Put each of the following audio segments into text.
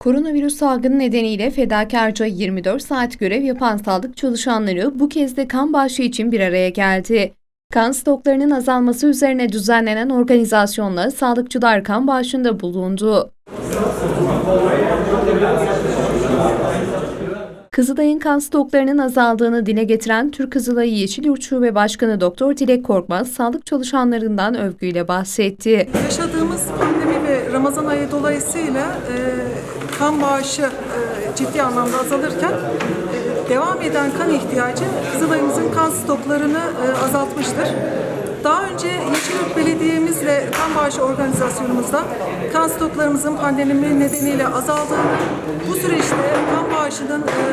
Koronavirüs salgını nedeniyle fedakarca 24 saat görev yapan sağlık çalışanları bu kez de kan bağışı için bir araya geldi. Kan stoklarının azalması üzerine düzenlenen organizasyonla sağlıkçılar kan bağışında bulundu. Kızılay'ın kan stoklarının azaldığını dile getiren Türk Kızılayı Yeşilyurt Şube Başkanı Doktor Dilek Korkmaz, sağlık çalışanlarından övgüyle bahsetti. Yaşadığımız pandemi Ramazan ayı dolayısıyla e, kan bağışı e, ciddi anlamda azalırken e, devam eden kan ihtiyacı Kızılay'ımızın kan stoklarını e, azaltmıştır. Daha önce Yeşilyurt Belediye'mizle kan bağışı organizasyonumuzda kan stoklarımızın pandemi nedeniyle azaldığını, bu süreçte kan bağışının e,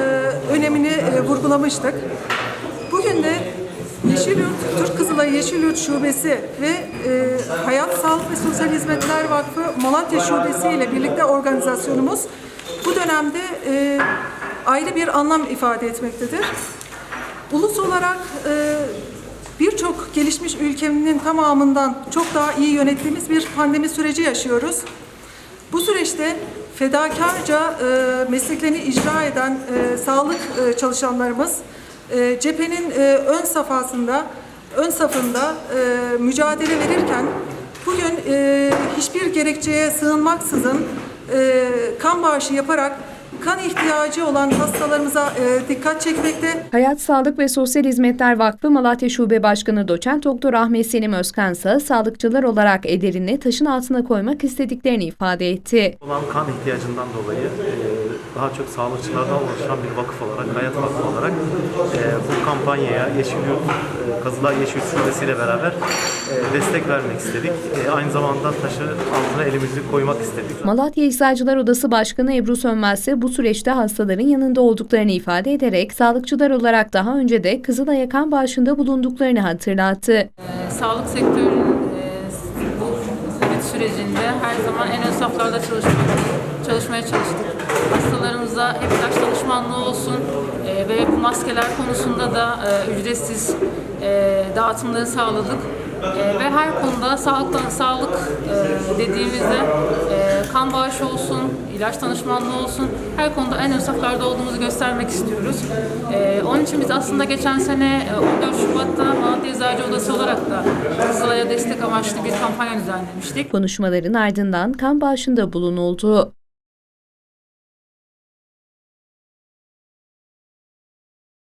önemini e, vurgulamıştık. Kızılayı Yeşilyurt Şubesi ve e, Hayat Sağlık ve Sosyal Hizmetler Vakfı Malatya Şubesi ile birlikte organizasyonumuz bu dönemde e, ayrı bir anlam ifade etmektedir. Ulus olarak e, birçok gelişmiş ülkenin tamamından çok daha iyi yönettiğimiz bir pandemi süreci yaşıyoruz. Bu süreçte fedakarca e, mesleklerini icra eden e, sağlık e, çalışanlarımız e, cephenin e, ön safhasında, ön safında e, mücadele verirken bugün e, hiçbir gerekçeye sığınmaksızın e, kan bağışı yaparak kan ihtiyacı olan hastalarımıza e, dikkat çekmekte. Hayat Sağlık ve Sosyal Hizmetler Vakfı Malatya Şube Başkanı Doçent Doktor Ahmet Selim Özkan ise sağlıkçılar olarak ederini taşın altına koymak istediklerini ifade etti. olan kan ihtiyacından dolayı e, daha çok sağlıkçılardan oluşan bir vakıf olarak, Hayat Vakfı olarak e, bu kampanyaya Yeşilyurt, e, Kızılay Yeşilyurt Şubesi ile beraber e, destek vermek istedik. E, aynı zamanda taşı altına elimizi koymak istedik. Malatya Eczacılar Odası Başkanı Ebru Sönmez ise bu süreçte hastaların yanında olduklarını ifade ederek sağlıkçılar olarak daha önce de Kızılay'a kan bağışında bulunduklarını hatırlattı. Ee, sağlık sektörünün e, sürecinde her zaman en ön saflarda çalışmak, çalışmaya çalıştık. Hastalarımıza hep ilaç danışmanlığı olsun e, ve bu maskeler konusunda da e, ücretsiz e, dağıtımları sağladık. E, ve her konuda sağlık, sağlık e, dediğimizde e, kan bağışı olsun, ilaç danışmanlığı olsun her konuda en ön olduğumuzu göstermek istiyoruz. E, onun için biz aslında geçen sene e, 14 Şubat'ta Malatya Eczacı Odası olarak da Kızılay'a destek amaçlı bir kampanya düzenlemiştik. Konuşmaların ardından kan bağışında bulunuldu.